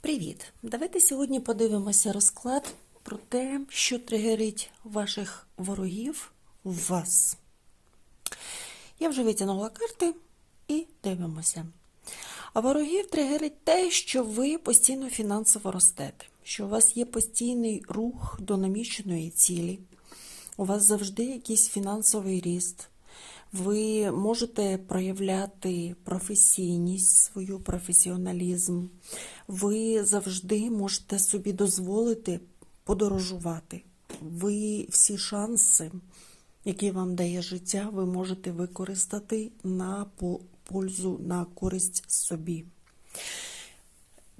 Привіт! Давайте сьогодні подивимося розклад про те, що тригерить ваших ворогів в вас. Я вже витягнула карти і дивимося. А ворогів тригерить те, що ви постійно фінансово ростете, що у вас є постійний рух до наміченої цілі, у вас завжди якийсь фінансовий ріст. Ви можете проявляти професійність, свою професіоналізм. Ви завжди можете собі дозволити подорожувати. Ви всі шанси, які вам дає життя, ви можете використати на пользу, на користь собі.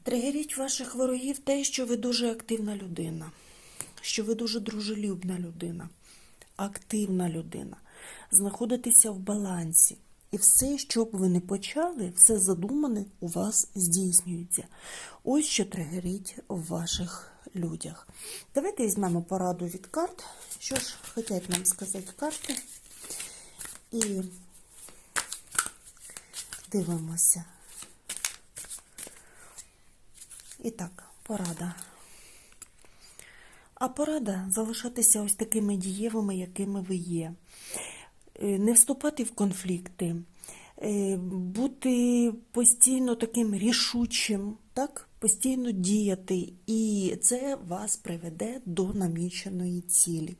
Тригеріть ваших ворогів те, що ви дуже активна людина, що ви дуже дружелюбна людина, активна людина, знаходитеся в балансі. І все, що б ви не почали, все задумане у вас здійснюється. Ось що тригерить в ваших людях. Давайте візьмемо пораду від карт. Що ж хочуть нам сказати карти. І дивимося. І так, порада. А порада залишатися ось такими дієвими, якими ви є. Е, Не вступати в конфлікти, е, бути постійно таким рішучим, так? постійно діяти, і це вас приведе до наміченої цілі.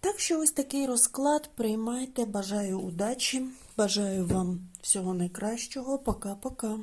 Так що ось такий розклад приймайте. Бажаю удачі, бажаю вам всього найкращого. Пока-пока.